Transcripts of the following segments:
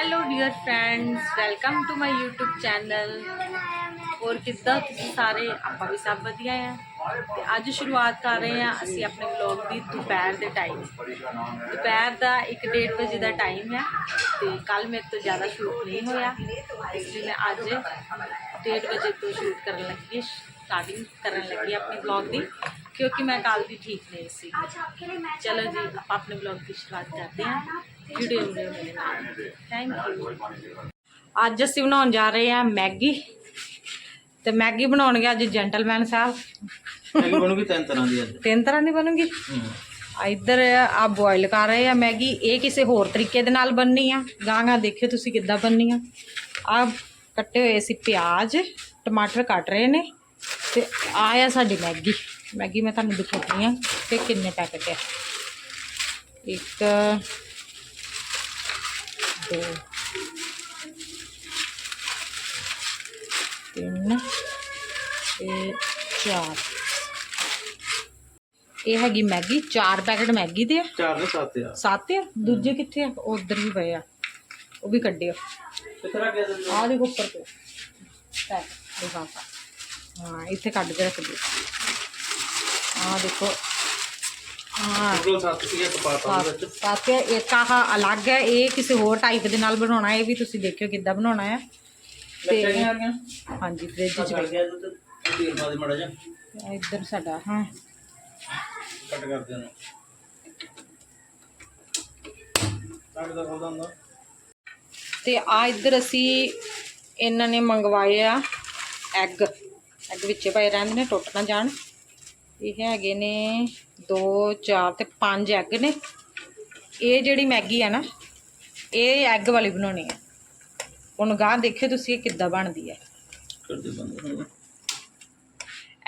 hello dear friends welcome to my YouTube channel ਹੋਰ ਕਿੱਦਾਂ ਤੁਸੀਂ ਸਾਰੇ ਆਪਾਂ ਵੀ ਸਭ ਵਧੀਆ ਆ ਤੇ ਅੱਜ ਸ਼ੁਰੂਆਤ ਕਰ ਰਹੇ ਆ ਅਸੀਂ ਆਪਣੇ ਵਲੌਗ ਦੀ ਦੁਪਹਿਰ ਦੇ ਟਾਈਮ ਦੁਪਹਿਰ ਦਾ 1:30 ਵਜੇ ਦਾ ਟਾਈਮ ਹੈ ਤੇ ਕੱਲ ਮੇਰੇ ਤੋਂ ਜ਼ਿਆਦਾ ਸ਼ੂਟ ਨਹੀਂ ਹੋਇਆ ਇਸ ਲਈ ਮੈਂ ਅੱਜ 1:30 ਵਜੇ ਤੋਂ ਸ਼ੂਟ ਕਰਨ ਲੱਗੀ ਸਟਾਰਟਿੰਗ ਕਰਨ ਲੱਗੀ ਆਪਣੀ ਵਲੌਗ ਦੀ ਕਿਉਂਕਿ ਮੈਂ ਕੱਲ ਦੀ ਠੀਕ ਨਹੀਂ ਸੀ ਚਲੋ ਜੀ ਆਪਾਂ ਆਪਣੇ ਵਲੌਗ ਦੀ ਸ਼ੁਰੂਆਤ ਕਰਦੇ ਹਾਂ ਮੇਰੇ ਨਾਲ ਥੈਂਕ ਯੂ ਅੱਜ ਅਸੀਂ ਬਣਾਉਣ ਜਾ ਰਹੇ ਹਾਂ ਮੈਗੀ। ਤੇ ਮੈਗੀ ਬਣਾਉਣਗੇ ਅੱਜ ਜੈਂਟਲਮੈਨ ਸਾਹਿਬ। ਮੈਗੀ ਬਣੂਗੀ ਤਿੰਨ ਤਰ੍ਹਾਂ ਦੀ ਅੱਜ। ਤਿੰਨ ਤਰ੍ਹਾਂ ਦੀ ਬਣੂਗੀ? ਆ ਇੱਧਰ ਆ ਬੋਇਲ ਕਰ ਰਹੇ ਆ ਮੈਗੀ। ਇਹ ਕਿਸੇ ਹੋਰ ਤਰੀਕੇ ਦੇ ਨਾਲ ਬਣਨੀ ਆ। ਗਾਂਗਾ ਦੇਖਿਓ ਤੁਸੀਂ ਕਿੱਦਾਂ ਬਣਨੀ ਆ। ਆ ਕੱਟੇ ਹੋਏ ਸੀ ਪਿਆਜ਼ ਟਮਾਟਰ ਕੱਟ ਰਹੇ ਨੇ। ਤੇ ਆ ਆ ਸਾਡੀ ਮੈਗੀ। ਮੈਗੀ ਮੈਂ ਤੁਹਾਨੂੰ ਦਿਖਾਉਂਦੀ ਆ ਕਿ ਕਿੰਨੇ ਪੈਕੇਟ ਆ। ਇੱਕ ਤਿੰਨ ਤੇ ਚਾਰ ਇਹ ਹੈਗੀ ਮੈਗੀ ਚਾਰ ਪੈਕੇਟ ਮੈਗੀ ਦੇ ਆ ਚਾਰ ਦੇ ਸੱਤ ਆ ਸੱਤ ਆ ਦੂਜੇ ਕਿੱਥੇ ਆ ਉਹ ਉਧਰ ਵੀ ਪਏ ਆ ਉਹ ਵੀ ਕੱਢਿਓ ਕਿਤਰਾ ਗਿਆ ਤੇ ਆਹ ਦੇਖੋ ਉੱਪਰ ਤੇ ਪੈਕ ਲਿਫਾਫਾ ਹਾਂ ਇੱਥੇ ਕੱਢ ਕੇ ਰੱਖ ਦਿਓ ਆਹ ਦੇਖੋ ਹਾਂ। ਟੋਟਲ ਸੱਤ ਸੀ ਇੱਕ ਪਾਤਾ ਉਹਦੇ ਵਿੱਚ। ਸੱਤ ਹੈ ਇੱਕ ਆਹ ਅਲੱਗ ਹੈ ਇਹ ਕਿਸੇ ਹੋਰ ਟਾਈਪ ਦੇ ਨਾਲ ਬਣਾਉਣਾ ਹੈ ਇਹ ਵੀ ਤੁਸੀਂ ਦੇਖਿਓ ਕਿੱਦਾਂ ਬਣਾਉਣਾ ਹੈ। ਤੇ ਲੱਗੇ ਆ ਗਿਆ ਹਾਂਜੀ ਫ੍ਰਿਜ 'ਚ ਚੱਲ ਗਿਆ। ਤੇ ਤੀਰ ਪਾ ਦੇ ਮੜਾ ਜਾ ਪਈ ਇੱਧਰ ਸਾਡਾ ਹਾਂ। ਕੱਟ ਕਰਦੇ ਨੇ ਕੱਟ ਦਾ ਖੋਲਦਾ ਹੁੰਦਾ। ਤੇ ਆ ਇੱਧਰ ਅਸੀਂ ਇਹਨਾਂ ਨੇ ਮੰਗਵਾਏ ਆ ਐਗ ਐਗ ਵਿੱਚੇ ਪਏ ਰਹਿੰਦੇ ਨੇ ਟੁੱਟ ਨਾ ਜਾਣ। ਇਹ ਹੈਗੇ ਨੇ 2 4 ਤੇ 5 ਐਗ ਨੇ। ਇਹ ਜਿਹੜੀ ਮੈਗੀ ਆ ਨਾ, ਇਹ ਐਗ ਵਾਲੀ ਬਣਾਉਣੀ ਹੈ ਹੁਣ ਗਾਂ ਦੇਖਿਓ ਤੁਸੀਂ ਇਹ ਕਿੱਦਾਂ ਬਣਦੀ ਹੈ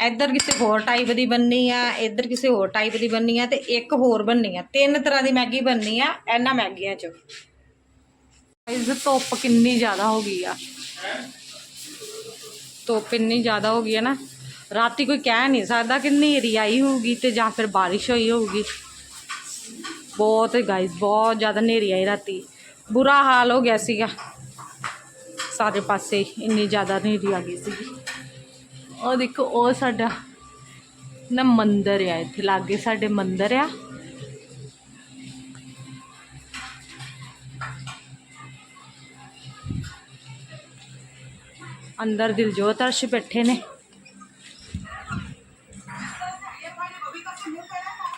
ਇੱਧਰ ਕਿਸੇ ਹੋਰ ਟਾਈਪ ਦੀ ਬੰਨੀ ਆ, ਇੱਧਰ ਕਿਸੇ ਹੋਰ ਟਾਈਪ ਦੀ ਬੰਨੀ ਆ ਤੇ ਇੱਕ ਹੋਰ ਬੰਨੀ ਆ। ਤਿੰਨ ਤਰ੍ਹਾਂ ਦੀ ਮੈਗੀ ਬੰਨੀ ਆ, ਇਹਨਾਂ ਮੈਗੀਆਂ 'ਚ। ਇਸ ਧੁੱਪ ਕਿੰਨੀ ਜ਼ਿਆਦਾ ਹੋ ਗਈ ਆ। ਧੁੱਪ ਇੰਨੀ ਜ਼ਿਆਦਾ ਹੋ ਗਈ ਹੈ ਨਾ ਰਾਤੀ ਕੋਈ ਕਹਿ ਨਹੀਂ ਸਕਦਾ ਕਿ ਹਨੇਰੀ ਆਈ ਹੋਊਗੀ ਤੇ ਜਾਂ ਫਿਰ ਬਾਰਿਸ਼ ਹੋਈ ਹੋਊਗੀ ਬਹੁਤ ਗਾਇਸ ਬਹੁਤ ਜ਼ਿਆਦਾ ਹਨੇਰੀ ਆਈ ਰਾਤੀ ਬੁਰਾ ਹਾਲ ਹੋ ਗਿਆ ਸੀਗਾ ਸਾਰੇ ਪਾਸੇ ਹੀ ਇੰਨੀ ਜ਼ਿਆਦਾ ਹਨੇਰੀ ਆ ਗਈ ਸੀਗੀ ਉਹ ਦੇਖੋ ਉਹ ਸਾਡਾ ਨਾ ਮੰਦਿਰ ਆ ਇੱਥੇ ਲਾਗੇ ਸਾਡੇ ਮੰਦਿਰ ਆ ਅੰਦਰ ਦਿਲਜੋਤ ਅਰਸ਼ ਬੈਠੇ ਨੇ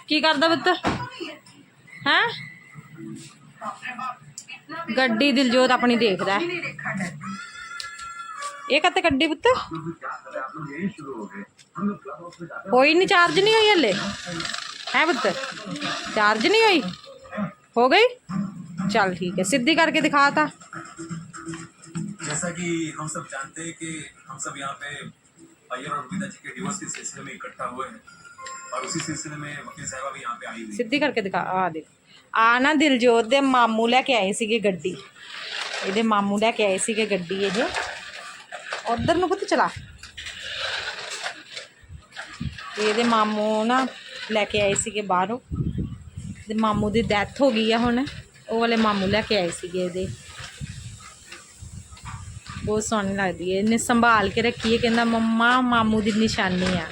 ਕੀ ਕਰਦਾ ਪੁੱਤ ਹੈ ਗੱਡੀ ਦਿਲਜੋਤ ਆਪਣੀ ਦੇਖਦਾ ਹੈ ਇਹ ਕੱਤੇ ਗੱਡੀ ਪੁੱਤ ਹੋਈ ਨਹੀਂ ਚਾਰਜ ਨਹੀਂ ਹੋਈ ਹਲੇ ਹੈ ਪੁੱਤ ਚਾਰਜ ਨਹੀਂ ਹੋਈ ਹੋ ਗਈ ਚੱਲ ਠੀਕ ਹੈ ਸਿੱਧੀ ਕਰਕੇ ਦਿਖਾ ਤਾ जैसा कि हम सब जानते हैं कि हम सब यहाँ पे अय्यर और रूबिता जी के डिवोर्स के सिलसिले में इकट्ठा हुए हैं और उसी सिलसिले में वकील साहबा भी यहाँ पे आई हुई है ਸਿੱਧੀ ਕਰਕੇ ਦਿਖਾ ਆ ਦੇਖ ਆ ਨਾ ਦਿਲਜੋਤ ਦੇ ਮਾਮੂ ਲੈ ਕੇ ਆਏ ਸੀਗੇ ਗੱਡੀ ਇਹਦੇ ਮਾਮੂ ਲੈ ਕੇ ਆਏ ਸੀਗੇ ਗੱਡੀ ਇਹ ਉਧਰ ਨੂੰ ਪੁੱਤ ਚਲਾ ਇਹਦੇ ਮਾਮੂ ਨਾ ਲੈ ਕੇ ਆਏ ਸੀਗੇ ਬਾਹਰੋਂ ਤੇ ਮਾਮੂ ਦੀ ਡੈਥ ਹੋ ਗਈ ਆ ਹੁਣ ਉਹ ਵਾਲੇ ਮਾਮੂ ਲੈ ਕੇ ਆਏ ਸੀਗੇ ਇਹਦੇ ਬਹੁਤ ਸੋਹਣੀ ਲੱਗਦੀ ਹੈ ਇਹਨੇ ਸੰਭਾਲ ਕੇ ਰੱਖੀ ਹੈ ਕਹਿੰਦਾ ਮੰਮਾ ਮਾਮੂ ਦੀ ਨਿਸ਼ਾਨੀ ਆ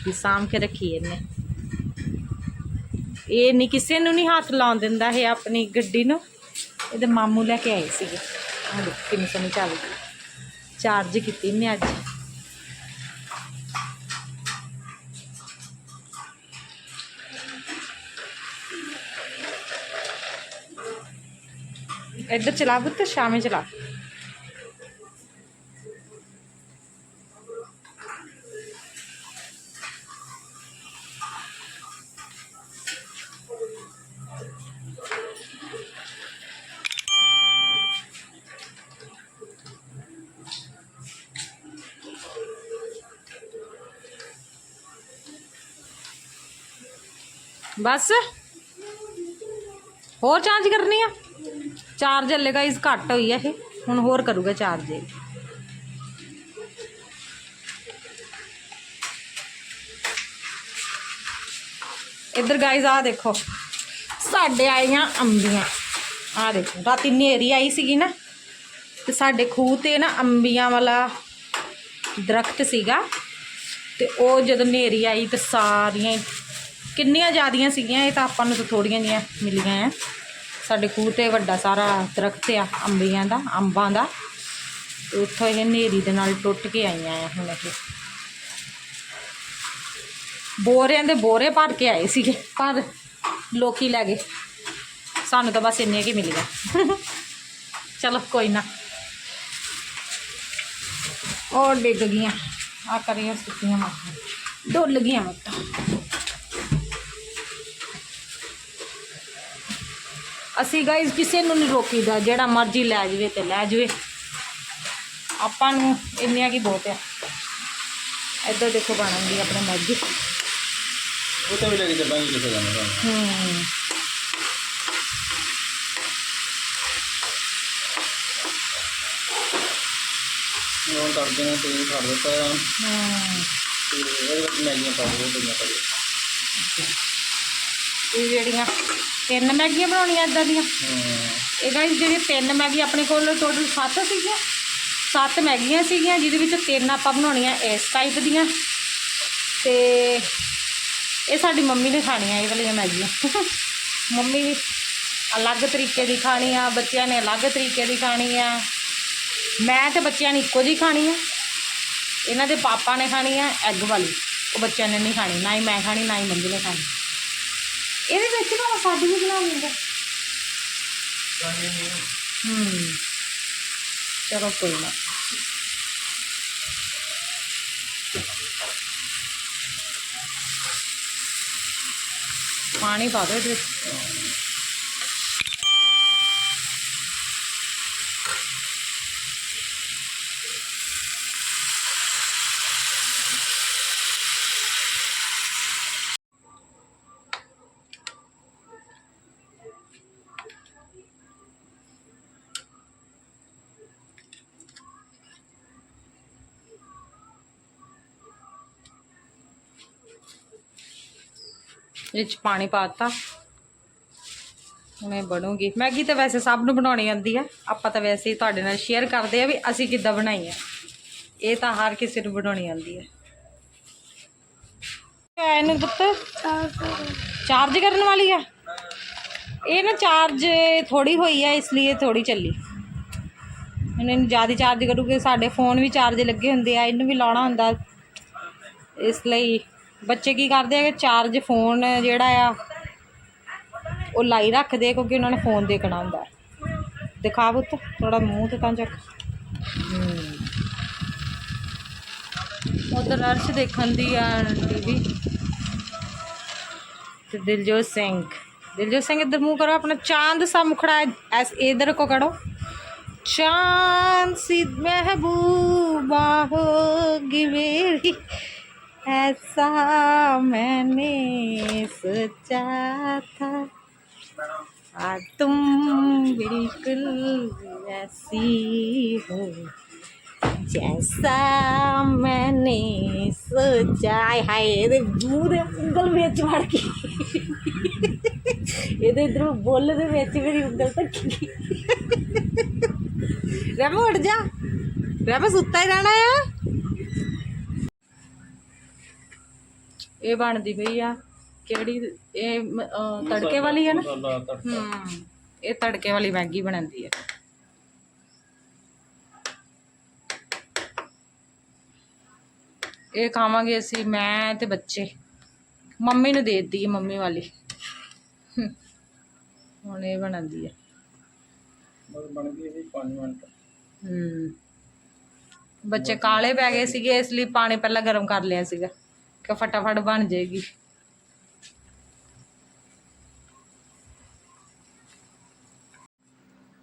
ਇਸकी ਸਾਂਭ ਕੇ ਰੱਖੀ ਇਹਨੇ। ਇਹ ਨਹੀਂ ਕਿਸੇ ਨੂੰ ਨਹੀਂ ਹੱਥ ਲਾਉਣ ਦਿੰਦਾ ਇਹ ਆਪਣੀ ਗੱਡੀ ਨੂੰ। ਇਹਦੇ ਮਾਮੂ ਲੈ ਕੇ ਆਏ ਸੀਗੇ। ਆਹ ਦੇਖ ਕਿੰਨੀ ਸੋਹਣੀ ਚੱਲਦੀ ਚਾਰਜ ਕੀਤੀ ਮੈਂ ਅੱਜ। ਇੱਧਰ ਚਲਾ ਪੁੱਤ, ਸ਼ਾਮੇ ਚਲਾ। ਬਸ ਹੋਰ ਚਾਰਜ ਕਰਨੀ ਆ ਚਾਰਜ ਹਲੇ ਗਾਈਸ ਘੱਟ ਹੋਈ ਆ ਇਹ ਹੁਣ ਹੋਰ ਕਰੂਗਾ ਚਾਰਜ ਇਹ ਇੱਧਰ ਗਾਈਸ ਆ ਦੇਖੋ ਸਾਡੇ ਆਈਆਂ ਅੰਬੀਆਂ ਆ ਦੇਖੋ ਰਾਤੀ ਨੇਰੀ ਆਈ ਸੀਗੀ ਨਾ ਤੇ ਸਾਡੇ ਖੂਹ ਤੇ ਨਾ ਅੰਬੀਆਂ ਵਾਲਾ ਦਰਖਤ ਸੀਗਾ ਤੇ ਉਹ ਜਦੋਂ ਨੇਰੀ ਆਈ ਤੇ ਸਾਰੀਆਂ ਹੀ- ਕਿੰਨੀਆਂ ਜ਼ਿਆਦੀਆਂ ਸੀਗੀਆਂ ਇਹ ਤਾਂ ਆਪਾਂ ਨੂੰ ਤਾਂ ਥੋੜੀਆਂ ਜੀਆਂ ਮਿਲੀਆਂ ਆ ਸਾਡੇ ਖੂਹ ਤੇ ਵੱਡਾ ਸਾਰਾ ਦਰਖਤ ਆ ਅੰਬੀਆਂ ਦਾ ਅੰਬਾਂ ਦਾ ਤੇ ਉੱਥੋਂ ਇਹ ਨੇਰੀ ਦੇ ਨਾਲ ਟੁੱਟ ਕੇ ਆਈਆਂ ਆ ਹੁਣ ਇਹ ਬੋਰਿਆਂ ਦੇ ਬੋਰੇ ਭਰ ਕੇ ਆਏ ਸੀਗੇ ਪਰ ਲੋਕੀ ਲੈ ਗਏ ਸਾਨੂੰ ਤਾਂ ਬਸ ਇੰਨੀਆਂ ਕੀ ਮਿਲੀਆਂ ਚਲੋ ਕੋਈ ਨਾ ਉਹ ਡਿੱਗ ਗਈਆਂ ਆ ਕਰੀਆਂ ਸੁੱਕੀਆਂ ਮਾਰ ਡੁੱਲ ਗਈਆਂ ਮੱਤਾਂ ਅਸੀਂ ਗਾਇਸ ਕਿਸੇ ਨੂੰ ਨਹੀਂ ਰੋਕੀਦਾ ਜਿਹੜਾ ਮਰਜ਼ੀ ਲੈ ਜਾਵੇ ਤੇ ਲੈ ਜਾਵੇ ਆਪਾਂ ਨੂੰ ਇੰਨੀਆਂ ਕੀ ਬਹੁਤ ਆ ਇੱਧਰ ਦੇਖੋ ਬਣਾਉਂਦੀ ਆਪਣੇ ਮੈਗੀ ਉਹ ਤਾਂ ਵੀ ਲੈ ਕੇ ਚੱਲਾਂਗੇ ਕਿਸੇ ਦਿਨ ਤੁਹਾਨੂੰ ਹੂੰ ਉਹ ਕਰਦੇ ਨੇ ਤੇ ਛੱਡ ਦਿੱਤਾ ਆ ਹੂੰ ਤੇ ਇਹਦੇ ਵਿੱਚ ਮੈਗੀਆਂ ਪਾ ਦਿਓ ਤੇ ਪਾ ਦਿਓ ਇਹ ਜਿਹੜੀਆਂ ਤਿੰਨ ਮੈਗੀਆਂ ਬਣਾਉਣੀਆਂ ਇਦਾਂ ਦੀਆਂ। ਇਹ ਗਾਇਸ ਜਿਹੜੀਆਂ ਤਿੰਨ ਮੈਗੀ ਆਪਣੇ ਕੋਲ ਟੋਟਲ 7 ਸੀਗੀਆਂ। ਸੱਤ ਮੈਗੀਆਂ ਸੀਗੀਆਂ ਜਿਹਦੇ ਵਿੱਚ ਤਿੰਨ ਆਪਾਂ ਬਣਾਉਣੀਆਂ ਇਸ ਟਾਈਪ ਦੀਆਂ। ਤੇ ਇਹ ਸਾਡੀ ਮੰਮੀ ਨੇ ਖਾਣੀਆਂ ਇਹ ਵਾਲੀਆਂ ਮੈਗੀਆਂ। ਮੰਮੀ ਅਲੱਗ ਤਰੀਕੇ ਦੀ ਖਾਣੀ ਆ ਬੱਚਿਆਂ ਨੇ ਅਲੱਗ ਤਰੀਕੇ ਦੀ ਖਾਣੀ ਆ ਮੈਂ ਤੇ ਬੱਚਿਆਂ ਨੇ ਇੱਕੋ ਜਿਹੀ ਖਾਣੀ ਆ। ਇਹਨਾਂ ਦੇ ਪਾਪਾ ਨੇ ਖਾਣੀ ਆ ਐਗ ਵਾਲੀ। ਉਹ ਬੱਚਿਆਂ ਨੇ ਨਹੀਂ ਖਾਣੀ ਨਾ ਹੀ ਮੈਂ ਖਾਣੀ ਨਾ ਹੀ ਮੰਮੀ ਨੇ ਖਾਣੀ। ਇਹਦੇ ਵਿੱਚ ਨਾ ਸਾਡੀ ਵੀ ਬਣਾ ਲੈਂਦਾ ਹੂੰ। ਚਲੋ ਕੋਈ ਨਾ। ਪਾਣੀ ਪਾ ਦਿਓ ਇਹਦੇ ਵਿੱਚ। ਇਹ 'ਚ ਪਾਣੀ ਪਾਤਾ ਹੁਣ ਇਹ ਬਣੂਗੀ। ਮੈਗੀ ਤਾਂ ਵੈਸੇ ਸਭ ਨੂੰ ਬਣਾਉਣੀ ਆਉਂਦੀ ਹੈ ਆਪਾਂ ਤਾਂ ਵੈਸੇ ਹੀ ਤੁਹਾਡੇ ਨਾਲ ਸ਼ੇਅਰ ਕਰਦੇ ਆ ਵੀ ਅਸੀਂ ਕਿੱਦਾਂ ਬਣਾਈ ਹੈ ਇਹ ਤਾਂ ਹਰ ਕਿਸੇ ਨੂੰ ਬਣਾਉਣੀ ਆਉਂਦੀ ਆ। ਇਹਨੂੰ ਪੁੱਤ? ਚਾਰਜ ਕਰਨ ਵਾਲੀ ਆ? ਇਹ ਨਾ ਚਾਰਜ ਥੋੜੀ ਹੋਈ ਹੈ ਇਸ ਲਈ ਥੋੜੀ ਚੱਲੀ। ਇਹਨੂੰ ਜ਼ਿਆਦਾ ਚਾਰਜ ਕਰੂਗੇ, ਸਾਡੇ ਫੋਨ ਵੀ ਚਾਰਜ ਲੱਗੇ ਹੁੰਦੇ ਆ। ਇਹਨੂੰ ਵੀ ਲਾਉਣਾ ਹੁੰਦਾ। ਇਸ ਲਈ ਬੱਚੇ ਕੀ ਕਰਦੇ ਆ ਕਿ ਚਾਰਜ ਫੋਨ ਜਿਹੜਾ ਆ ਉਹ ਲਾਈ ਰੱਖਦੇ ਆ ਕਿਉਂਕਿ ਉਹਨਾਂ ਨੇ ਫੋਨ ਦੇਖਣਾ ਹੁੰਦਾ ਦਿਖਾ ਪੁੱਤ ਥੋੜਾ ਮੂੰਹ ਤੇ ਤਾਂ ਚੱਕ ਉਧਰ ਅਰਸ਼ ਦੇਖਣ ਦੀ ਆ ਟੀਵੀ ਤੇ ਦਿਲਜੋਤ ਸਿੰਘ ਦਿਲਜੋਤ ਸਿੰਘ ਇੱਧਰ ਮੂੰਹ ਕਰੋ ਆਪਣਾ ਚਾਂਦ ਸਾ ਮੁਖੜਾ ਐਸ ਇਧਰ ਕੋ ਕਰੋ चांद सी महबूबा होगी मेरी ऐसा मैंने सोचा था आ तुम बिल्कुल ऐसी हो जैसा मैंने सोचा हाय हाय ਇਹਦੇ ਮੂੰਹ ਦੇ ਉਂਗਲ ਵਿੱਚ ਵੜ ਕੇ ਇਹਦੇ ਇਧਰੋਂ ਬੁੱਲ ਦੇ ਵਿੱਚ ਮੇਰੀ ਉਂਗਲ ਧੱਕੀ ਰਮ ਉੱਠ ਜਾ ਰਮ ਸੁੱਤਾ ਹੀ ਰਹਿਣਾ ਆ ਇਹ ਬਣਦੀ ਪਈ ਆ ਕਿਹੜੀ ਇਹ ਮ- ਅਹ ਤੜਕੇ ਵਾਲੀ ਹੈ ਨਾ ਮਸਾਲਾ ਤੜਕਾ ਹੂੰ ਇਹ ਤੜਕੇ ਵਾਲੀ ਮੈਗੀ ਬਣਦੀ ਹੈ ਇਹ ਖਾਵਾਂਗੇ ਅਸੀਂ ਮੈਂ ਤੇ ਬੱਚੇ ਮੰਮੀ ਨੂੰ ਦੇ ਦਿੱਤੀ ਹੈ ਮੰਮੀ ਵਾਲੀ ਹੂੰ। ਹੁਣ ਇਹ ਬਣਦੀ ਹੈ ਬਸ ਬਣ ਗਈ ਇਹ 5 ਮਿੰਟ ਹੂੰ ਬੱਚੇ ਕਾਲੇ ਪੈ ਗਏ ਸੀਗੇ ਇਸ ਲਈ ਪਾਣੀ ਪਹਿਲਾਂ ਗਰਮ ਕਰ ਲਿਆ ਸੀਗਾ ਕਿ ਫਟਾਫਟ ਬਣ ਜਾਏਗੀ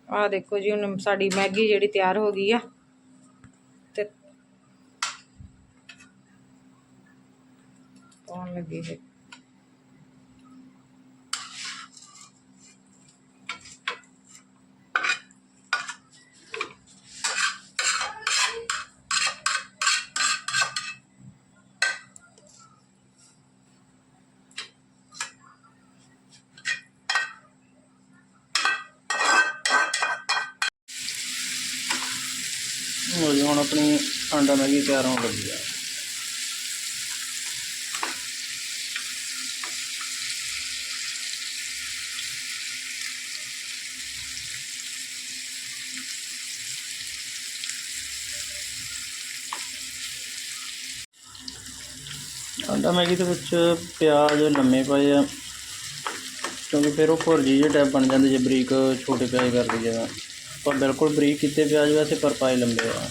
ਆ ਦੇਖੋ ਜੀ ਹੁਣ ਸਾਡੀ ਮੈਗੀ ਜਿਹੜੀ ਤਿਆਰ ਹੋ ਗਈ ਆ ਤੇ ਪਾਉਣ ਲੱਗੀ ਹੈ ਆਪਣੀ ਆਂਡਾ ਮੈਗੀ ਤਿਆਰ ਹੋਣ ਲੱਗੀ ਆ ਆਂਡਾ ਮੈਗੀ ਦੇ ਵਿੱਚ ਪਿਆਜ਼ ਲੰਮੇ ਪਏ ਆ ਕਿਉਂਕਿ ਫਿਰ ਉਹ ਭੁਰਜੀ ਜਿਹੇ ਟਾਈਪ ਬਣ ਜਾਂਦੇ ਜੇ ਬਰੀਕ ਛੋਟੇ ਪਿਆਜ਼ ਕਰ ਦਈਏ ਤਾਂ ਪਰ ਬਿਲਕੁਲ ਬਰੀਕ ਕੀਤੇ ਪਿਆਜ਼ ਵੈਸੇ ਪਰ ਪਾਏ ਲੰਬੇ ਆ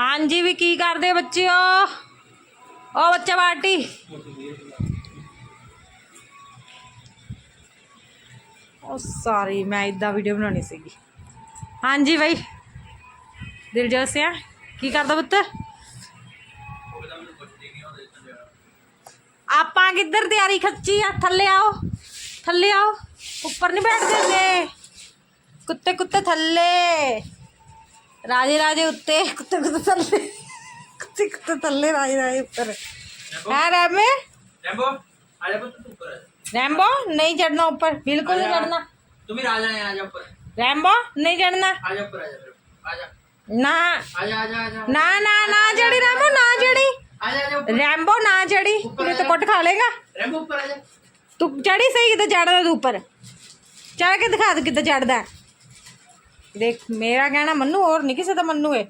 हाँ जी भी की कर दे बच्चे ओ बच्चा पार्टी ओ सॉरी मैं इदा वीडियो बनानी सी हाँ जी भाई दिलजोत सिंह की दो पुत आप किधर तैयारी खची है थले आओ थले आओ उपर नहीं बैठ गए कुत्ते कुत्ते थले ਰਾਜੇ ਰਾਜੇ ਉੱਤੇ ਕੁੱਤੇ ਕੁੱਤੇ ਥੱਲੇ ਕੁੱਤੇ ਕੁੱਤੇ ਥੱਲੇ ਰਾਜੇ ਰਾਜੇ ਉੱਪਰ ਹੈ ਰਾਮੇ रैम्बो आजा पुत्र तू ऊपर आजा रैम्बो नहीं चढ़ना ऊपर बिल्कुल नहीं चढ़ना तुम ही राजा हैं आजा ऊपर रैम्बो नहीं चढ़ना आजा ऊपर आजा मेरे को। आजा ना आजा आजा आजा ना ना ना चढ़ी रैम्बो ना चढ़ी आजा आजा ऊपर रैम्बो ना चढ़ी नहीं तो कुट खा लेगा रैम्बो ऊपर आजा तू चढ़ी सही कितना चढ़दा तू ऊपर चढ़ के दिखा दे कितना चढ़दा है। देख, मेरा कहना मनु और निकी से तो मनु है।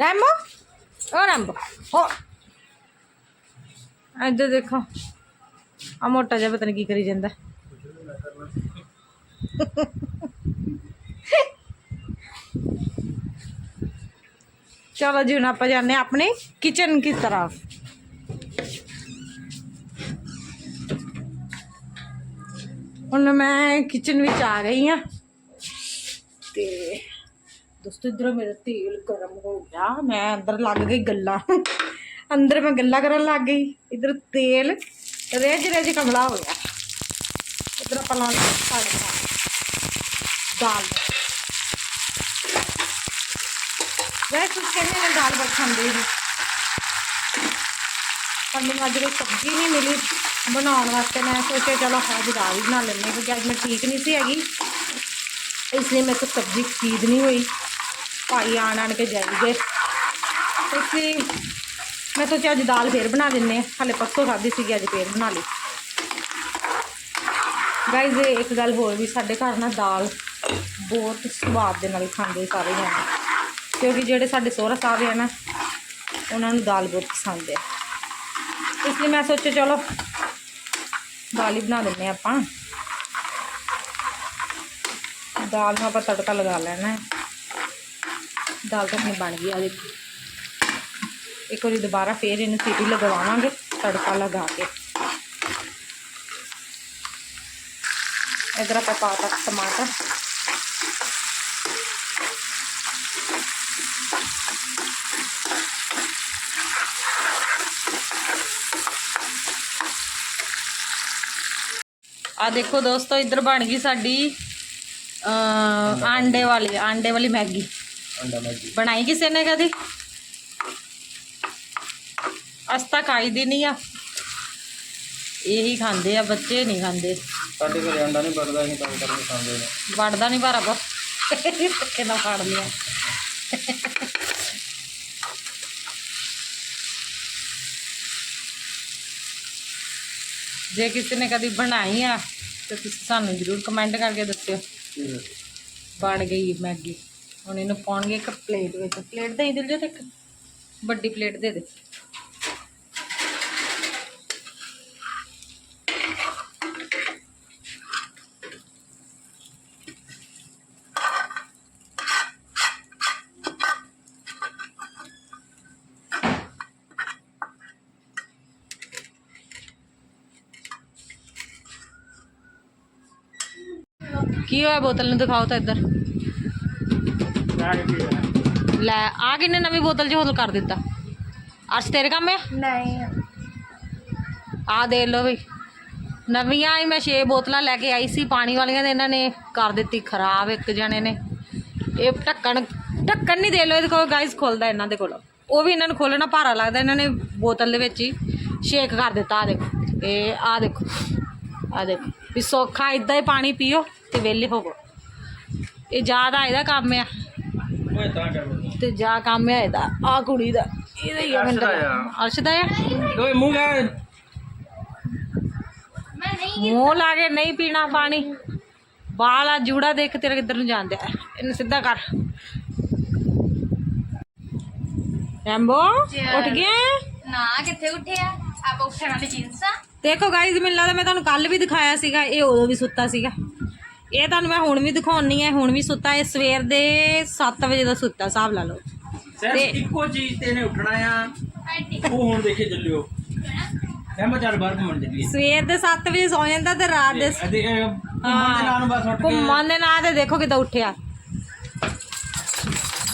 रैम्बो ओ रैम्बो ओ। इधर देखो। आ, मोटा जहा पता नहीं की करी जाता चलो जी हूँ आप जाने अपने किचन की तरफ़। हूँ मैं किचन में आ गई हाँ। ਤੇ ਦੋਸਤੋ, ਇਧਰ ਮੇਰਾ ਤੇਲ ਗਰਮ ਹੋ ਗਿਆ। ਮੈਂ ਅੰਦਰ ਲੱਗ ਗਈ ਗੱਲਾਂ। ਅੰਦਰ ਮੈਂ ਗੱਲਾਂ ਕਰਨ ਲੱਗ ਗਈ। ਇਧਰ ਤੇਲ ਰੇਜ ਰੇਜ ਕਮਲਾ ਹੋ ਗਿਆ। ਇਧਰ ਆਪਾਂ ਲਾ ਤੜਕਾ ਦਾਲ। ਵੈਸੇ ਕਹਿੰਦੇ ਨੇ ਦਾਲ ਬਹੁਤ ਖਾਂਦੇ ਜੀ। ਪਰ ਮੈਨੂੰ ਅੱਜ ਕੋਈ ਸਬਜ਼ੀ ਨਹੀਂ ਮਿਲੀ। ਬਣਾਉਣ ਵਾਸਤੇ ਮੈਂ ਸੋਚਿਆ, ਚਲੋ ਅੱਜ ਦਾਲ ਹੀ ਬਣਾ ਲੈਂਦੇ ਹਾਂ, ਕਿਉਂਕਿ ਅੱਜ ਮੈਂ ਠੀਕ ਨਹੀਂ ਸੀ ਹੈਗੀ। ਇਸ ਲਈ ਮੇਰੇ ਕੋਲ ਸਬਜ਼ੀ ਖਰੀਦ ਨਹੀਂ ਹੋਈ। ਭਾਈ ਆਣ ਆਣ ਕੇ ਜਾਈਗੇ ਇਸ ਲਈ ਮੈਂ ਸੋਚਿਆ ਅੱਜ ਦਾਲ ਫੇਰ ਬਣਾ ਦਿੰਨੇ ਆ। ਹਾਲੇ ਪਰਸੋਂ ਖਾਧੀ ਸੀਗੀ, ਅੱਜ ਫੇਰ ਬਣਾ ਲਈ। ਗਾਇਜ਼ ਇੱਕ ਗੱਲ ਹੋਰ ਵੀ ਸਾਡੇ ਘਰ ਨਾ ਦਾਲ ਬਹੁਤ ਸਵਾਦ ਦੇ ਨਾਲ ਖਾਂਦੇ ਸਾਰੇ ਜਾਣੇ। ਕਿਉਂਕਿ ਜਿਹੜੇ ਸਾਡੇ ਸਹੁਰਾ ਸਾਹਿਬ ਆ ਨਾ, ਉਹਨਾਂ ਨੂੰ ਦਾਲ ਬਹੁਤ ਪਸੰਦ ਹੈ ਇਸ ਲਈ ਮੈਂ ਸੋਚਿਆ, ਚਲੋ ਦਾਲ ਹੀ ਬਣਾ ਦਿੰਨੇ ਹਾਂ ਆਪਾਂ। दाल में आप तड़का लगा लेना है। दाल तो अपनी बन गई आज एक बार दोबारा फिर इन सीटी लगवावे तड़का लगा के। इधर आप टमाटर। आ देखो दोस्तों, इधर बन गई साड़ी। ਸਾਡੀ ਅ ਆਂਡੇ ਵਾਲੀ ਆਂਡੇ ਵਾਲੀ ਮੈਗੀ ਆਂਡਾ ਮੈਗੀ ਬਣਾਈ ਕਿਸੇ ਨੇ ਕਦੀ ਅਸਤਾ ਖਾਈ ਦੀ ਨਹੀਂ ਆ ਇਹੀ ਖਾਂਦੇ ਆ ਬੱਚੇ ਨਹੀਂ ਖਾਂਦੇ ਸਾਡੇ ਘਰੇ ਆਂਡਾ ਨਹੀਂ ਬਣਦਾ ਅਸੀਂ ਤਾਂ ਕਰਕੇ ਖਾਂਦੇ ਨੇ ਵੜਦਾ ਨਹੀਂ ਭਾਰਾ ਬਸ ਕਿੰਨਾ ਫੜ ਲਿਆ ਜੇ ਕਿਸੇ ਨੇ ਕਦੀ ਬਣਾਈ ਆ ਤੇ ਤੁਸੀਂ ਸਾਨੂੰ ਜ਼ਰੂਰ ਕਮੈਂਟ ਕਰਕੇ ਦੱਸਿਓ ਬਣ ਗਈ ਮੈਗੀ। ਹੁਣ ਇਹਨੂੰ ਪਾਉਣਗੇ ਇੱਕ ਪਲੇਟ ਵਿੱਚ। ਪਲੇਟ ਦੇ ਦਿਲ ਜੋ ਤੇ ਵੱਡੀ ਪਲੇਟ ਦੇ ਦੇ ਕੀ ਹੋਇਆ ਬੋਤਲ ਨੂੰ? ਦਿਖਾਓ ਤਾਂ ਇੱਧਰ। ਲੈ ਆ ਕਿੰਨੇ ਨਵੀਂ ਬੋਤਲ ਚ ਹੋਲ ਕਰ ਦਿੱਤਾ? ਅਰਸ਼ ਤੇਰੇ ਕੰਮ ਹੈ ਨਹੀਂ। ਆ ਦੇ ਲਓ ਵੀ ਨਵੀਆਂ ਹੀ ਮੈਂ 6 ਬੋਤਲਾਂ ਲੈ ਕੇ ਆਈ ਸੀ ਪਾਣੀ ਵਾਲੀਆਂ ਤੇ ਇਹਨਾਂ ਨੇ ਕਰ ਦਿੱਤੀ ਖਰਾਬ ਇੱਕ ਜਣੇ ਨੇ। ਇਹ ਢੱਕਣ ਢੱਕਣ ਨਹੀਂ ਦੇ ਲੋ ਇਹਦੇ ਕੋਲ ਗਾਇਸ ਖੁੱਲਦਾ ਇਹਨਾਂ ਦੇ ਕੋਲ। ਉਹ ਵੀ ਇਹਨਾਂ ਨੂੰ ਖੋਲਣਾ ਭਾਰਾ ਲੱਗਦਾ ਇਹਨਾਂ ਨੇ ਬੋਤਲ ਦੇ ਵਿੱਚ ਹੀ ਸ਼ੇਕ ਕਰ ਦਿੱਤਾ ਆ ਦੇਖੋ। ਇਹ ਆ ਦੇਖੋ ਆ ਦੇਖੋ। ਵੀ ਸੌਖਾ ਇਦਾਂ ਹੀ ਪਾਣੀ ਪੀਓ ਤੇ ਵਿਹਲੇ ਹੋਵੋ ਇਹ ਜ਼ਿਆਦਾ ਇਹਦਾ ਕੰਮ ਆ। ਓਏ ਤਾਂ ਕਰ ਤੇ ਜਾ ਕੰਮ ਆ ਇਹਦਾ ਆ ਕੁੜੀ ਦਾ ਇਹਦਾ ਹੀ ਆ ਮੈਨੂੰ ਤਾਂ ਅਰਸ਼ ਦਾ ਆ? ਓਏ ਮੂੰਹ ਗਾ ਮੂੰਹ ਲਾ ਕੇ ਨਹੀਂ ਪੀਣਾ ਪਾਣੀ। ਬਾਲ ਆ ਜੂੜਾ ਦੇਖ ਤੇਰਾ ਕਿੱਧਰ ਨੂੰ ਜਾਂਦੇ ਆ। ਇਹਨੂੰ ਸਿੱਧਾ ਕਰ। ਰੈਂਬੋ ਉੱਠ ਗਿਆ ਨਾ ਕਿੱਥੇ ਉੱਠਿਆ ਆਪਾਂ ਉੱਠਣ ਵਾਲੀ ਜਿੰਸ ਆ। ਦੇਖੋ ਗਾਇਜ਼ ਮੈਨੂੰ ਲੱਗਦਾ ਮੈਂ ਤੁਹਾਨੂੰ ਕੱਲ ਵੀ ਦਿਖਾਇਆ ਸੀਗਾ ਇਹ ਉਦੋਂ ਵੀ ਸੁੱਤਾ ਸੀਗਾ। ਇਹ ਤੁਹਾਨੂੰ ਮੈਂ ਹੁਣ ਵੀ ਦਿਖਾਉਣੀ ਹੈ ਹੁਣ ਵੀ ਸੁੱਤਾ ਇਹ ਸਵੇਰ ਦੇ 7 ਵਜੇ ਦਾ ਸੁੱਤਾ ਹਿਸਾਬ ਲਾ ਲਓ। ਸਿਰਫ ਤੇ- ਇੱਕੋ ਚੀਜ਼ ਤੇ ਇਹਨੇ ਉੱਠਣਾ ਆ। ਉਹ ਹੁਣ ਦੇਖੇ ਚੱਲਿਓ। ਮੈਂ ਮੈਂ ਚੱਲ ਬਾਹਰ ਘੁੰਮਣ ਚੱਲੀਏ। ਸਵੇਰ ਦੇ 7 ਵਜੇ ਸੌ ਜਾਂਦਾ ਤੇ ਰਾਤ ਦੇ ਘੁੰਮਣ ਦੇ ਨਾਂ ਨੂੰ ਬਸ ਉੱਠ ਕੇ ਘੁੰਮਣ ਦੇ ਨਾਂ ਤੇ ਦੇਖੋ ਕਿਦਾਂ ਉੱਠਿਆ।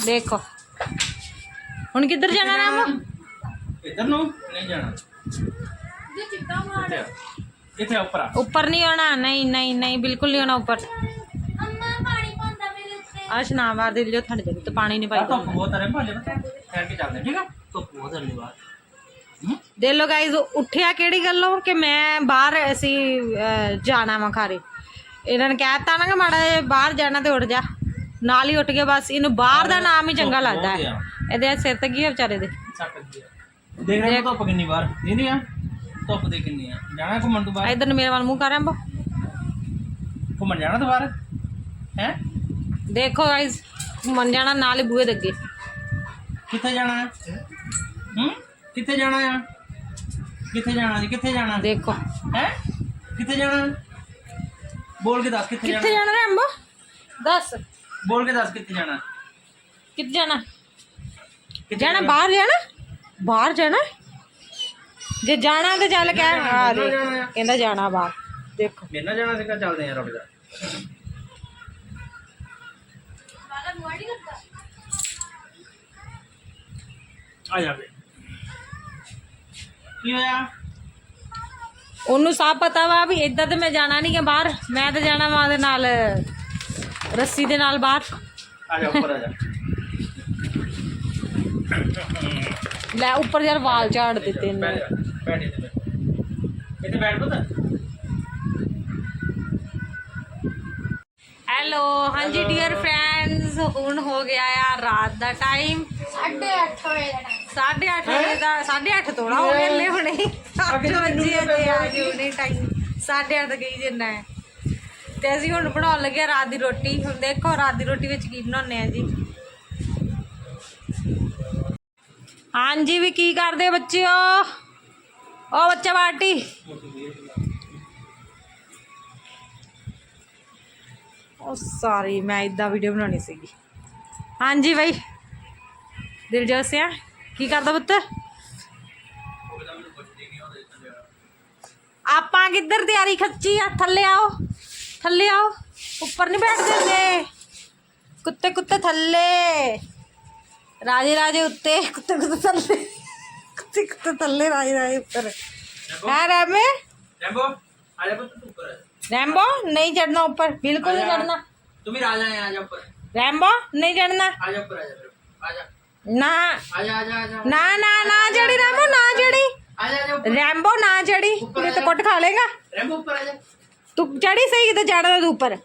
ਦੇਖੋ। ਹੁਣ ਕਿੱਧਰ ਜਾਣਾ ਰਾਮ? ਇੱਧਰ ਨੂੰ? ਨਹੀਂ ਜਾਣਾ। ਇੱਥੇ ਉੱਪਰ ਆ। ਉੱਪਰ ਨਹੀਂ ਆਉਣਾ ਨਹੀਂ ਨਹੀਂ ਨਹੀਂ ਬਿਲਕੁਲ ਨਹੀਂ ਆਉਣਾ ਉੱਪਰ। ਅੰਮਾ ਪਾਣੀ ਪਾਉਂਦਾ ਮੇਰੇ ਉੱਤੇ। ਆ ਸ਼ਨਾ ਮਾਰ ਦੇ ਲਿਓ ਠੰਡ ਜਗੀ ਤੇ ਪਾਣੀ ਨਹੀਂ ਪਾਈ ਧੁੱਪ ਬਹੁਤ ਆ ਰਹੀ ਭਾਲੇ ਪਤਾ ਠਹਿਰ ਕੇ ਚੱਲਦੇ ਠੀਕ ਆ? ਧੁੱਪ ਬਹੁਤ ਆ ਰਹੀ ਬਾਹਰ। ਦੇ ਲੋ ਗਾਇਜ਼ ਉੱਠਿਆ ਕਿਹੜੀ ਗੱਲੋਂ ਕਿ ਮੈਂ ਬਾਹਰ ਅਸੀਂ ਜਾਣਾ ਵਾ ਖਾਰੇ ਇਹਨਾਂ ਨੇ ਕਹਿਤਾ ਨਾ ਕਿ ਮਾੜਾ ਜਿਹਾ ਬਾਹਰ ਜਾਣਾ ਤੇ ਉੱਠ ਜਾ। ਨਾਲ ਹੀ ਉੱਠ ਕੇ ਬਸ ਇਹਨੂੰ ਬਾਹਰ ਦਾ ਨਾਮ ਹੀ ਚੰਗਾ ਲੱਗਦਾ ਹੈ ਇਹਦੇ ਸਿਰ ਤੇ ਕੀ ਵਿਚਾਰੇ ਦੇ। ਦੇਖ ਰਹੇ ਹੋ ਧੁੱਪ ਕਿੰਨੀ ਬਾਹਰ। ਦੀਦੀ ਆ? ਧੁੱਪ ਦੇ ਕਿੰਨੀ ਆ ਜਾਣਾ ਘੁੰਮਣ ਤੋਂ ਬਾਹਰ ਇਧਰ ਨੂੰ ਮੇਰੇ ਵੱਲ ਮੂੰਹ ਕਰ ਅੰਬੋ ਘੁੰਮਣ ਜਾਣਾ ਤੋਂ ਬਾਹਰ ਹੈ ਦੇਖੋ ਗਾਇਜ਼ ਮਨ ਜਾਣਾ ਨਾਲ ਹੀ ਬੂਹੇ ਦੇ ਅੱਗੇ ਕਿੱਥੇ ਜਾਣਾ ਹੈ ਹੂੰ ਕਿੱਥੇ ਜਾਣਾ ਆ ਕਿੱਥੇ ਜਾਣਾ ਜੀ ਕਿੱਥੇ ਜਾਣਾ ਦੇਖੋ ਹੈ ਕਿੱਥੇ ਜਾਣਾ ਬੋਲ ਕੇ ਦੱਸ ਕਿੱਥੇ ਕਿੱਥੇ ਜਾਣਾ ਜਾਣਾ ਰੇ ਅੰਬੋ ਦੱਸ ਬੋਲ ਕੇ ਦੱਸ ਕਿੱਥੇ ਜਾਣਾ ਕਿੱਥੇ ਜਾਣਾ ਕਿੱਥੇ ਜਾਣਾ ਬਾਹਰ ਜਾਣਾ ਬਾਹਰ ਜਾਣਾ ਜੇ ਜਾਣਾ ਤੇ ਚੱਲ ਕਹਿ ਆ ਦੇ। ਕਹਿੰਦਾ ਜਾਣਾ ਬਾਹਰ ਦੇਖੋ। ਮੇਰੇ ਨਾਲ ਜਾਣਾ ਸੀਗਾ ਚੱਲਦੇ ਆ ਰੁਕ ਜਾ। ਆ ਬੇ ਕੀ ਹੋਇਆ? ਉਹਨੂੰ ਸਭ ਪਤਾ ਵਾ ਵੀ ਇੱਦਾਂ ਤੇ ਮੈਂ ਜਾਣਾ ਨਹੀਂ ਕਿ ਬਾਹਰ। ਮੈਂ ਤੇ ਜਾਣਾ ਵਾ ਉਹਦੇ ਨਾਲ ਰੱਸੀ ਦੇ ਨਾਲ ਬਾਹਰ। ਆ ਜਾ ਉੱਪਰ ਆ ਜਾ। ਲੈ ਉੱਪਰ ਯਾਰ ਵਾਲ ਝਾੜ ਦਿੱਤੇ ਨੇ ਬੈਠ ਇੱਥੇ ਬੈਠ। ਇੱਥੇ ਬੈਠ ਪੁੱਤ। ਹੈਲੋ ਹਾਂਜੀ ਡੀਅਰ ਫਰੈਂਡਸ ਹੁਣ ਹੋ ਗਿਆ ਆ ਰਾਤ ਦਾ ਟਾਈਮ 8:30 ਵਜੇ ਦਾ ਟਾਈਮ 8:30 ਵਜੇ ਦਾ 8:30 ਥੋੜਾ ਹੋ ਗਿਆ ਲੈ ਹੁਣੇ। 8 ਵਜੇ ਤੇ ਆ ਗਏ ਹੁਣੇ ਟਾਈਮ 8:30 ਤੱਕ ਹੀ ਜਿੰਨਾ ਹੈ। ਤੇ ਅਸੀਂ ਹੁਣ ਬਣਾਉਣ ਲੱਗੇ ਆ ਰਾਤ ਦੀ ਰੋਟੀ। ਹੁਣ ਦੇਖੋ ਰਾਤ ਦੀ ਰੋਟੀ ਵਿੱਚ ਕੀ ਬਣਾਉਣੇ ਆ ਜੀ। ਹਾਂਜੀ ਵੀ ਕੀ ਕਰਦੇ ਬੱਚਿਓ? ओ बच्चा बाटी सॉरी, मैं इदा वीडियो बनानी सी हाँ जी भाई दिलजोत सिंह की करता पुत आप किधर तैयारी खची आ? थले आओ थले आओ। उपर नहीं बैठ होंगे कुत्ते कुत्ते थले राजे राजे उत्ते, कुत्ते कुत्ते थले ऊपर रैम्बो हाँ, आ तू ऊपर रैम्बो नहीं चढ़ना ऊपर बिल्कुल नहीं चढ़ना। तुम ही जा ऊपर। रैम्बो नहीं चढ़ना। आ ऊपर आ ना। आ जा आ जा आ जा। ना ना ना चढ़ी रैम्बो ना चढ़ी। आ जा आ जा रैम्बो ना चढ़ी। ये तो कुट खा लेगा। रैम्बो ऊपर आ जा। तू चढ़ी सही कितना चढ़ तू ऊपर।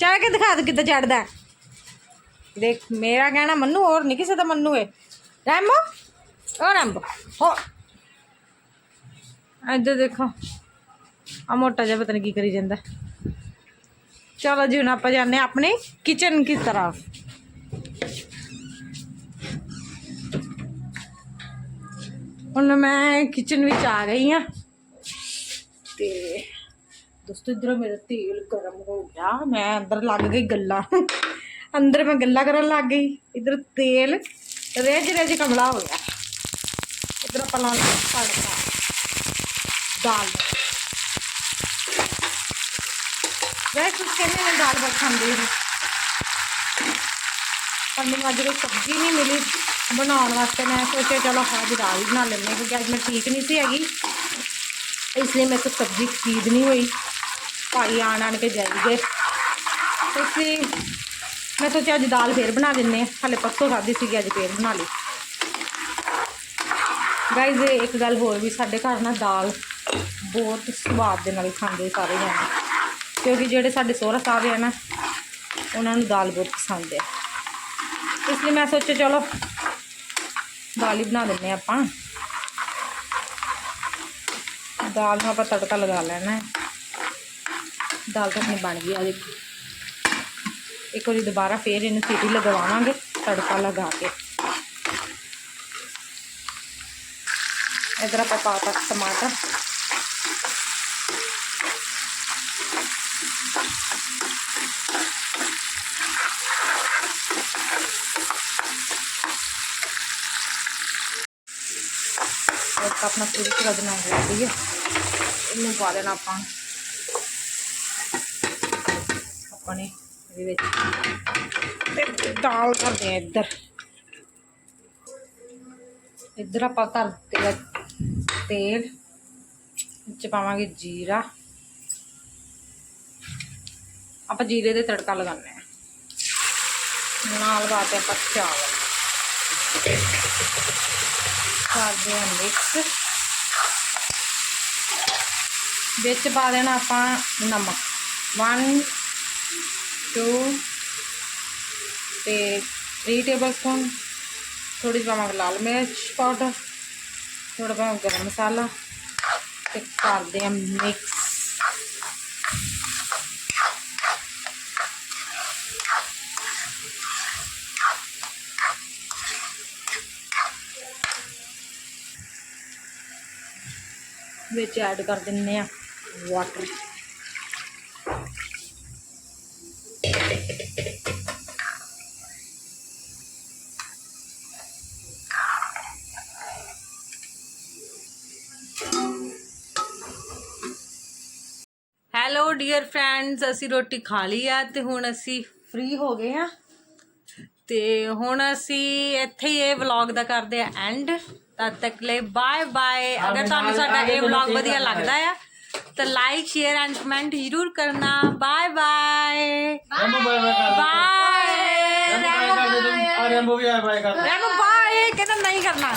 चढ़ के दिखा दो कितना चढ़दा है। देख मेरा कहना मन्नू और नहीं किसी का मन्नू है। रैम्बो ਓ ਰੈਂਬੋ ਹੋ ਇੱਧਰ ਦੇਖੋ ਆ ਮੋਟਾ ਜਿਹਾ ਪਤਾ ਨਹੀਂ ਕੀ ਕਰੀ ਜਾਂਦਾ ਚਲੋ ਜੀ ਹੁਣ ਆਪਾਂ ਜਾਂਦੇ ਹਾਂ ਆਪਣੇ ਕਿਚਨ ਕੀ ਤਰ੍ਹਾਂ ਹੁਣ ਮੈਂ ਕਿਚਨ ਵਿੱਚ ਆ ਗਈ ਆ ਤੇ ਦੋਸਤੋ ਇਧਰ ਮੇਰਾ ਤੇਲ ਗਰਮ ਹੋ ਗਿਆ ਮੈਂ ਅੰਦਰ ਲੱਗ ਗਈ ਗੱਲਾਂ ਅੰਦਰ ਮੈਂ ਗੱਲਾਂ ਕਰਨ ਲੱਗ ਗਈ ਇਧਰ ਤੇਲ ਰੇਜ ਰੇਜ ਕਮਲਾ ਹੋ ਗਿਆ ਇਧਰ ਆਪਾਂ ਲਾਉਣਾ ਤੜਕਾ ਦਾਲ। ਦਾ। ਵੈਸੇ ਕੁਝ ਕਹਿੰਦੇ ਨੇ ਦਾਲ ਬਹੁਤ ਖਾਂਦੇ ਨੇ ਪਰ ਮੈਨੂੰ ਅੱਜ ਕੋਈ ਸਬਜ਼ੀ ਨਹੀਂ ਮਿਲੀ ਬਣਾਉਣ ਵਾਸਤੇ। ਮੈਂ ਸੋਚਿਆ ਚਲੋ ਅੱਜ ਦਾਲ ਹੀ ਬਣਾ ਲੈਂਦੇ ਹਾਂ, ਕਿਉਂਕਿ ਅੱਜ ਮੈਂ ਠੀਕ ਨਹੀਂ ਸੀ ਹੈਗੀ। ਇਸ ਲਈ ਮੇਰੇ ਕੋਲ ਸਬਜ਼ੀ ਖਰੀਦਣੀ ਹੋਈ। ਭਾਈ ਆਣ ਆਣ ਕੇ ਜਾਈਏ ਅਸੀਂ ਮੈਂ ਸੋਚਿਆ ਅੱਜ ਦਾਲ ਫੇਰ ਬਣਾ ਦਿੰਨੇ ਆ ਹਾਲੇ ਪਰਸੋਂ ਖਾਧੀ ਸੀਗੀ, ਅੱਜ ਫੇਰ ਬਣਾ ਲਈ। ਗਾਇਜ਼ ਇੱਕ ਗੱਲ ਹੋਰ ਵੀ ਸਾਡੇ ਘਰ ਨਾ ਦਾਲ ਬਹੁਤ ਸਵਾਦ ਦੇ ਨਾਲ ਖਾਂਦੇ ਸਾਰੇ ਜਾਣੇ। ਕਿਉਂਕਿ ਜਿਹੜੇ ਸਾਡੇ ਸਹੁਰਾ ਸਾਹਿਬ ਆ ਨਾ, ਉਹਨਾਂ ਨੂੰ ਦਾਲ ਬਹੁਤ ਪਸੰਦ ਹੈ ਇਸ ਲਈ ਮੈਂ ਸੋਚਿਆ ਚਲੋ, ਦਾਲ ਹੀ ਬਣਾ ਦਿੰਨੇ ਆ ਆਪਾਂ। ਦਾਲ ਨੂੰ ਆਪਾਂ ਤੜਕਾ ਲਗਾ ਲੈਣਾ ਦਾਲ ਤਾਂ ਆਪਣੀ ਬਣ ਗਈ ਆ, ਦੇਖੋ। ਇੱਕ ਵਾਰੀ ਦੁਬਾਰਾ ਫੇਰ ਇਹਨੂੰ ਸੀਟੀ ਲਗਵਾਵਾਂਗੇ, ਤੜਕਾ ਲਗਾ ਕੇ। इधर आप sa तक टमाटर अपना पूरी तरह देना है ठीक है? इन पा देना अपना अपने दाल कर दें इधर। इधर आप कर ਤੇਲ, ਵਿੱਚ ਪਾਵਾਂਗੇ ਜੀਰਾ। ਆਪਾਂ ਜੀਰੇ ਦੇ ਤੜਕਾ ਲਗਾਉਣਾ ਹੈ। ਨਾਲ ਬਾਤ ਆਪਾਂ ਚਾਵਲ। ਕਰਦੇ ਹਾਂ ਮਿਕਸ ਵਿੱਚ ਪਾ ਦੇਣਾ ਆਪਾਂ ਨਮਕ। 1 2 ਤੇ 3 ਟੇਬਲ ਸਪੂਨ ਥੋੜੀ ਜਿਹੀ ਪਾਵਾਂਗੇ ਲਾਲ ਮਿਰਚ ਪਾਊਡਰ ਥੋੜਾ ਪਾਵਾਂਗੇ ਗਰਮ ਮਸਾਲਾ ਤੇ ਕਰਦੇ ਹਾਂ ਮਿਕਸ ਵਿੱਚ ਐਡ ਕਰ ਦਿੰਨੇ ਆ ਵਾਟਰ ਡੀਅਰ ਫਰੈਂਡਸ ਅਸੀਂ ਰੋਟੀ ਖਾ ਲਈ ਆ ਤੇ ਹੁਣ ਅਸੀਂ ਫ੍ਰੀ ਹੋ ਗਏ ਆ। ਤੇ ਹੁਣ ਅਸੀਂ ਇੱਥੇ ਹੀ ਇਹ ਵਲੌਗ ਦਾ ਕਰਦੇ ਆ ਐਂਡ ਤਦ ਤੱਕ ਲਈ ਬਾਏ ਬਾਏ ਅਗਰ ਤੁਹਾਨੂੰ ਸਾਡਾ ਇਹ ਵਲੌਗ ਵਧੀਆ ਲੱਗਦਾ ਆ ਤਾਂ ਲਾਈਕ ਸ਼ੇਅਰ ਐਂਡ ਕਮੈਂਟ ਜ਼ਰੂਰ ਕਰਨਾ। Bye bye Rambo bye bye ਕਰ ਬਾਏ ਰੈਂਬੋ ਰੈਂਬੋ ਵੀ ਬਾਏ ਕਰ ਰੈਨੂ ਬਾਏ ਕਹਿੰਦਾ ਨਹੀਂ ਕਰਨਾ।